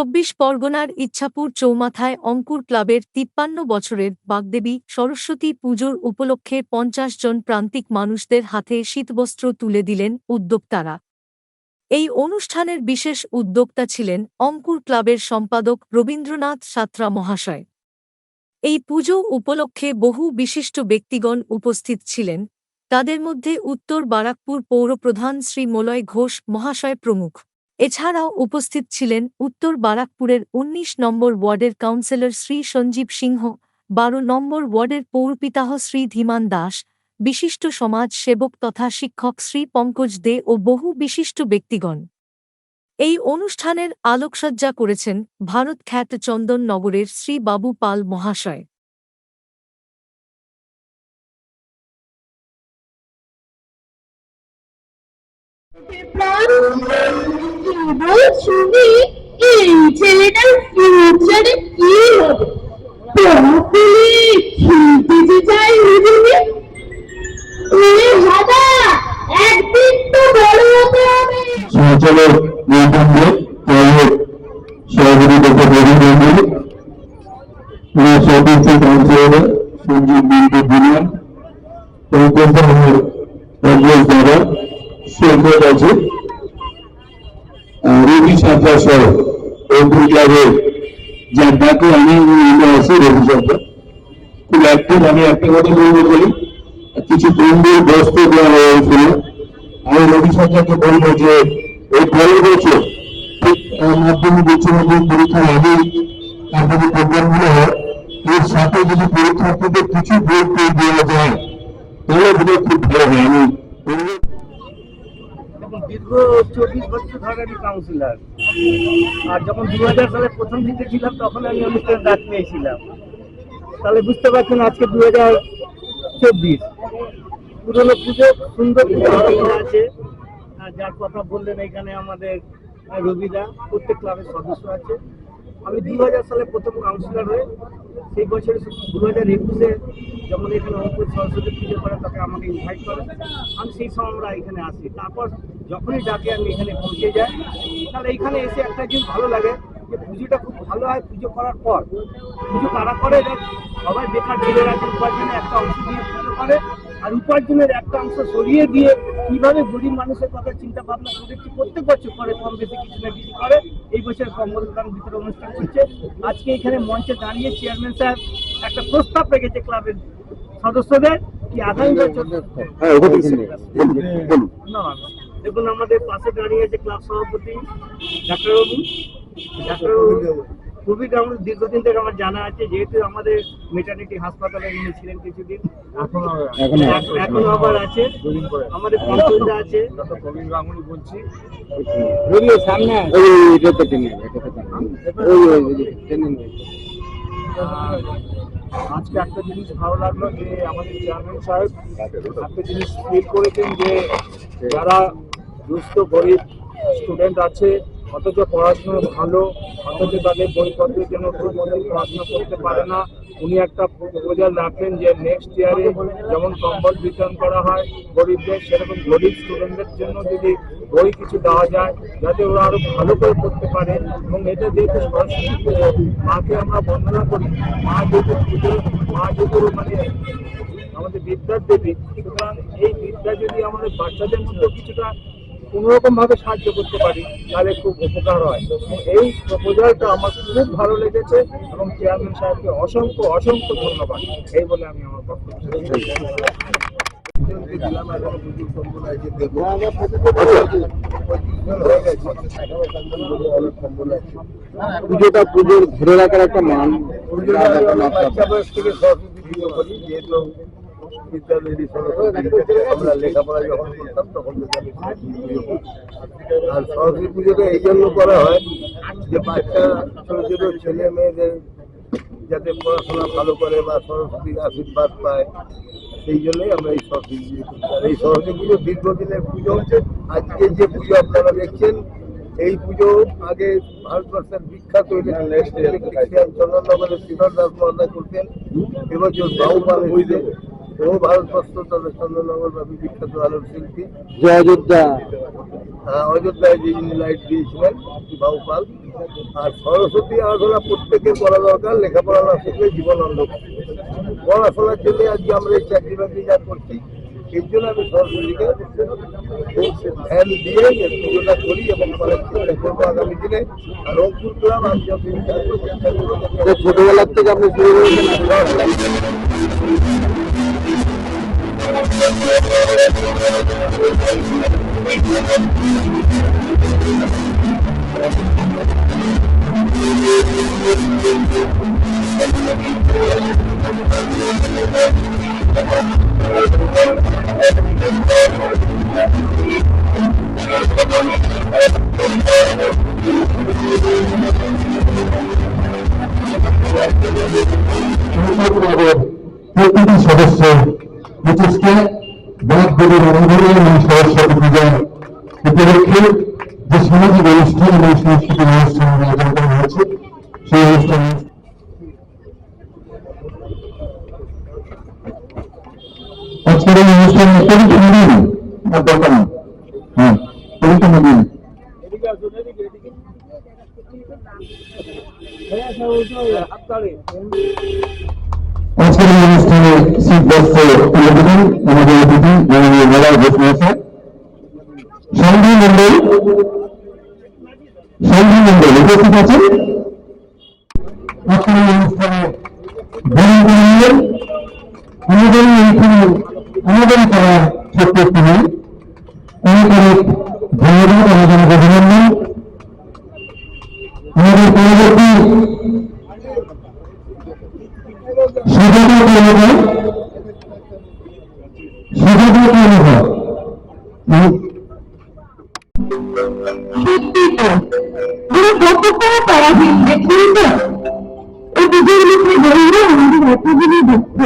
চব্বিশ পরগনার ইচ্ছাপুর চৌমাথায় অঙ্কুর ক্লাবের তিপ্পান্ন বছরের বাগদেবী সরস্বতী পুজোর উপলক্ষে পঞ্চাশ জন প্রান্তিক মানুষদের হাতে শীতবস্ত্র তুলে দিলেন উদ্যোক্তারা। এই অনুষ্ঠানের বিশেষ উদ্যোক্তা ছিলেন অঙ্কুর ক্লাবের সম্পাদক রবীন্দ্রনাথ সাত্রা মহাশয়। এই পুজো উপলক্ষে বহু বিশিষ্ট ব্যক্তিগণ উপস্থিত ছিলেন। তাদের মধ্যে উত্তর বারাকপুর পৌরপ্রধান শ্রী মলয় ঘোষ মহাশয় প্রমুখ। এছাড়াও উপস্থিত ছিলেন উত্তর বারাকপুরের ১৯ নম্বর ওয়ার্ডের কাউন্সিলর শ্রী সঞ্জীব সিংহ, বারো নম্বর ওয়ার্ডের পৌরপিতাহ শ্রী ধীমান দাস, বিশিষ্ট সমাজ সেবক তথা শিক্ষক শ্রী পঙ্কজ দে ও বহু বিশিষ্ট ব্যক্তিগণ। এই অনুষ্ঠানের আলোকসজ্জা করেছেন ভারত খ্যাত চন্দন নগরের শ্রী বাবু পাল মহাশয়। এই ছেলেটার ফিউচারে কি হবে তো বড় হতে হবে ক্লাবের সভাপতি সঞ্জীব বিন্দু সৈকত আছে রবি সাঁতরা সহ অঙ্কুর ক্লাবের যার ডাকে আমি আছি রবি সাঁতরা খুব অ্যাক্টিভ আমি একটা কথা বলব বলি কিছু বন্ধু ব্যস্ত দেওয়া হয়েছিল আমি রবি সরকারকে বলব যে এই পরের বছর মাধ্যমিক উচ্চ মাধ্যমিক পরীক্ষার আগে তারপরে প্রোগ্রামগুলো হয় এর সাথে যদি পরীক্ষার্থীদের কিছু বই দেওয়া যায় তাহলে খুব ভালো হয় আমি দীর্ঘ চব্বিশ বছর ধরে আমি কাউন্সিলর আর যখন দু হাজার সালে প্রথম দিকে ছিলাম, তখন আমি অনুষ্ঠানের ডাক পেয়েছিলাম। তাহলে বুঝতে পারছেন আজকে দু হাজার চব্বিশ। পুরনো পুজো, সুন্দর আছে। যার কথা বললেন এখানে আমাদের রবিদা, প্রত্যেক ক্লাবের সদস্য আছে। আমি দু হাজার সালে প্রথম কাউন্সিলর হয়ে সেই বছর দু হাজার একুশে যখন এখানে অঙ্কুর সরস্বতী পুজো করে, তাকে আমাকে ইনভাইট করে। আমি সেই সময় আমরা এখানে আসি। তারপর যখনই ডাকে আমি এখানে পৌঁছে যাই তাহলে এইখানে এসে একটা জিনিস ভালো লাগে যে পুজোটা খুব ভালো হয় পুজো করার পর। পুজো কারা করে? সবাই বেকার ছেলে আছে উপার্জনের একটা অংশ দিয়ে পুজো করে আর উপার্জনের একটা অংশ সরিয়ে দিয়ে কীভাবে গরিব মানুষের কথা চিন্তা ভাবনা করেছি প্রত্যেক বছর করে কম বেশি কিছু না কিছু করে এই বছর কম্বল দান বিতরণ অনুষ্ঠান করছে আজকে এখানে মঞ্চে দাঁড়িয়ে চেয়ারম্যান স্যার একটা প্রস্তাব রেখেছে ক্লাবের সদস্যদের কি আগামী বছর হ্যাঁ না, দেখুন আমাদের পাশে দাঁড়িয়ে আছে ক্লাব সভাপতি ডাক্তারবাবু ডাক্তারবাবু খুবই আমার দীর্ঘদিন থেকে আমার জানা আছে যেহেতু আমাদের মেটার্নিটি হাসপাতালে উনি ছিলেন কিছুদিন। এখন এখন আবার আছে। আমাদের পঞ্চমদা আছে। এটা তো টেনে নেই আর আজকে একটা জিনিস ভালো লাগল যে আমাদের চেয়ারম্যান সাহেব একটা জিনিস ফিল করেছেন যে যারা দুস্থ, গরিব স্টুডেন্ট আছে, অথচ পড়াশোনা ভালো, অথচ তাদের বইপত্রের জন্য খুব পড়াশোনা করতে পারে না। উনি একটা প্রপোজাল রাখলেন যে নেক্সট ইয়ারে যেমন কম্বল বিতরণ করা হয়, গরিবদের সেরকম গরিব স্টুডেন্টদের জন্য যদি বই কিছু দেওয়া যায়, যাতে ওরা আরও ভালো করে পড়তে পারে। এবং এটা যেহেতু সরস্বতী মাকে আমরা বন্দনা করি। মা যেহেতু পুজো মা যেহেতু মানে আমাদের বিদ্যার দেবী, সুতরাং এই বিদ্যা যদি আমাদের বাচ্চাদের মধ্যে কিছুটা কোনোরকম ভাবে সাহায্য করতে পারি তাহলে খুব উপকার হয়। এই প্রপোজালটা আমার খুব ভালো লেগেছে এবং চেয়ারম্যান সাহেবকে অসংখ্য অসংখ্য ধন্যবাদ। এই বলে আমি আমার বক্তব্য পুজোটা পুজোর ধরে রাখার একটা মান। বাচ্চা বয়স থেকে সরস্বতী পুজো করি যেহেতু বিদ্যালয়েরই সরস্বতী আমরা লেখাপড়া যখন করতাম তখন। আর সরস্বতী পুজোটা এই জন্য করা হয় যে বাচ্চা ছোট ছোট ছেলে মেয়েদের যাতে পড়াশোনা ভালো করে বা সরস্বতীর আশীর্বাদ পায় সেই জন্যই আমরা এই সরস্বতী পুজো এই সরস্বতী পুজো দীর্ঘদিনের পুজো হচ্ছে আজকে যে পুজো আপনারা দেখছেন এই পুজো আগে ভারতবর্ষের বিখ্যাত চন্দননগরের শ্রীধর দাস মহাশয় করতেন এবছর বাহুপাল হইলে ভারতবর্ষ তবে চন্দননগর ব্যাপী বিখ্যাত আলোক শিল্পী। অযোধ্যা। আহ, অযোধ্যায় যে যিনি লাইট দিয়েছিলেন আর সরস্বতী আরাধনা প্রত্যেকের করা দরকার লেখাপড়া না শিখলে জীবন অন্ধকার। পড়াশোনার জন্য আজকে আমরা এই চাকরি বাকরি যা করছি এই জন্য আমি সরস্বতীকে খুব ধ্যান দিয়ে পুজোটা করি এবং করার চেষ্টা করব আগামী দিনে। আর আমি ছোটবেলার থেকে আপনি শুরু করেছেন। Eu queria só você প্রতিটি সদস্য বিশেষকে বাদ দেবীর অনুভূতি এবং সরস্বতী পূজা উপলক্ষে যে সামাজিক অনুষ্ঠান এবং সাংস্কৃতিক অনুষ্ঠান আয়োজন করা হয়েছে, সেই অনুষ্ঠানে আজকের এই আজকের এই অনুষ্ঠানে শীত বস্ত্র তুলে দেবেন আমাদের অতিথি মাননীয় মেলায় বসে সন্ধি মন্ডল সন্ধি মন্ডল উপস্থিত আছেন। আজকের এই অনুষ্ঠানে মেয়ে অনেক আমাদের পরবর্তী সুযোগ্য অনুভব সুযোগ্য অনুভব সত্যি তো আমরা কতক্ষণ পারাধীন দেখলেন তো এই পুজোর মুখে ধরলে আমাদের এতগুলি দুঃখ